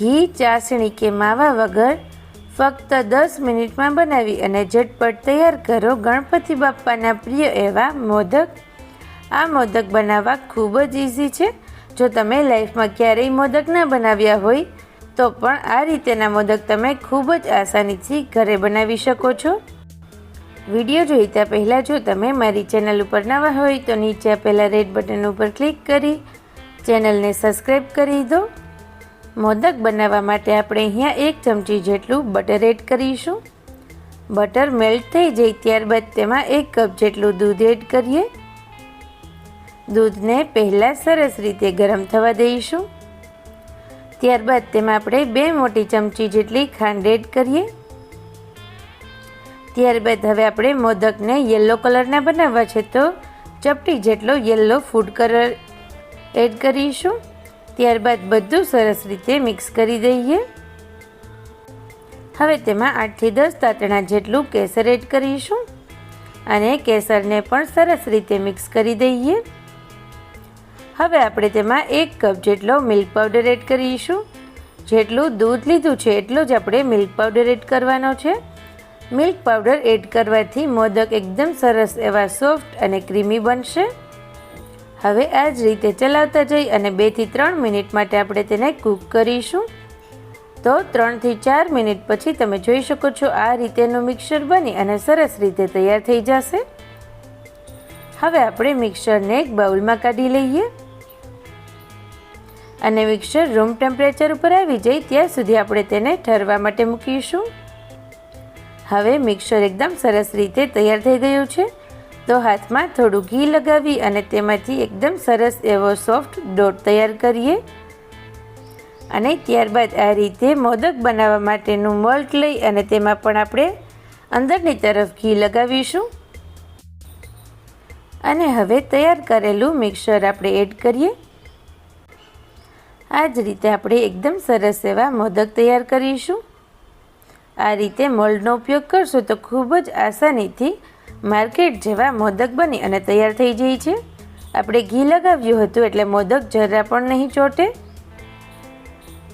ઘી, ચાસણી કે માવા વગર ફક્ત દસ મિનિટમાં બનાવી અને ઝટપટ તૈયાર કરો. ગણપતિ બાપ્પાના પ્રિય એવા મોદક. આ મોદક બનાવવા ખૂબ જ ઇઝી છે. જો તમે લાઈફમાં ક્યારેય મોદક ના બનાવ્યા હોય, તો પણ આ રીતેના મોદક તમે ખૂબ જ આસાનીથી ઘરે બનાવી શકો છો. વીડિયો જોઈતા પહેલાં જો તમે મારી ચેનલ ઉપર નવા હોય, તો નીચે આપેલા રેડ બટન ઉપર ક્લિક કરી ચેનલને સબસ્ક્રાઈબ કરી દો. મોદક બનાવવા માટે આપણે અહીંયા એક ચમચી જેટલું બટર એડ કરીશું. બટર મેલ્ટ થઈ જાય ત્યારબાદ તેમાં એક કપ જેટલું દૂધ એડ કરીએ. દૂધને પહેલાં સરસ રીતે ગરમ થવા દઈશું. ત્યારબાદ તેમાં આપણે બે મોટી ચમચી જેટલી ખાંડ એડ કરીએ. ત્યારબાદ હવે આપણે મોદકને યલો કલરના બનાવવા છે તો ચપટી જેટલો યલો ફૂડ કલર એડ કરીશું. ત્યારબાદ બધું સરસ રીતે મિક્સ કરી દઈએ. હવે તેમાં આઠથી દસ તાતણા જેટલું કેસર એડ કરીશું અને કેસરને પણ સરસ રીતે મિક્સ કરી દઈએ. હવે આપણે તેમાં એક કપ જેટલો મિલ્ક પાવડર એડ કરીશું. જેટલું દૂધ લીધું છે એટલો જ આપણે મિલ્ક પાવડર એડ કરવાનો છે. મિલ્ક પાવડર એડ કરવાથી મોદક એકદમ સરસ એવા સોફ્ટ અને ક્રીમી બનશે. હવે આ જ રીતે ચલાવતા જઈ અને બેથી ત્રણ મિનિટ માટે આપણે તેને કૂક કરીશું. તો ત્રણથી ચાર મિનિટ પછી તમે જોઈ શકો છો આ રીતેનું મિક્સર બની અને સરસ રીતે તૈયાર થઈ જશે. હવે આપણે મિક્સરને એક બાઉલમાં કાઢી લઈએ. અને મિક્સર રૂમ ટેમ્પરેચર ઉપર આવી જાય ત્યાં સુધી આપણે તેને ઠરવા માટે મૂકીશું. હવે મિક્સર એકદમ સરસ રીતે તૈયાર થઈ ગયું છે. તો હાથમાં થોડું ઘી લગાવી અને તેમાંથી એકદમ સરસ એવો સોફ્ટ ડોટ તૈયાર કરીએ. અને ત્યારબાદ આ રીતે મોદક બનાવવા માટેનું મોલ્ટ લઈ અને તેમાં પણ આપણે અંદરની તરફ ઘી લગાવીશું. અને હવે તૈયાર કરેલું મિક્સર આપણે એડ કરીએ. આ જ રીતે આપણે એકદમ સરસ એવા મોદક તૈયાર કરીશું. આ રીતે મોલ્ડનો ઉપયોગ કરશો તો ખૂબ જ આસાનીથી માર્કેટ જેવા મોદક બની અને તૈયાર થઈ જાય છે. આપણે ઘી લગાવ્યું હતું એટલે મોદક જરા પણ નહીં ચોટે.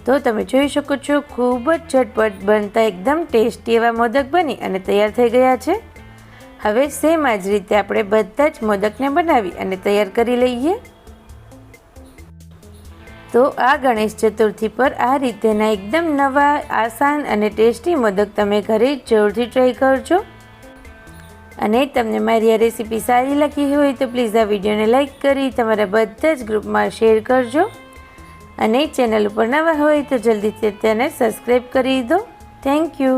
તો તમે જોઈ શકો છો, ખૂબ જ ઝટપટ બનતા એકદમ ટેસ્ટી એવા મોદક બની અને તૈયાર થઈ ગયા છે. હવે સેમ આ જ રીતે આપણે બધા જ મોદકને બનાવી અને તૈયાર કરી લઈએ. તો આ ગણેશ ચતુર્થી પર આ રીતેના એકદમ નવા, આસાન અને ટેસ્ટી મોદક તમે ઘરે જરૂરથી ટ્રાય કરજો. અને તમને મારી આ રેસીપી સારી લાગી હોય તો પ્લીઝ આ વિડીયોને લાઇક કરી તમારા બધા જ ગ્રુપમાં શેર કરજો. અને ચેનલ ઉપર નવા હોય તો જલ્દીથી તેને સબસ્ક્રાઈબ કરી દો. Thank you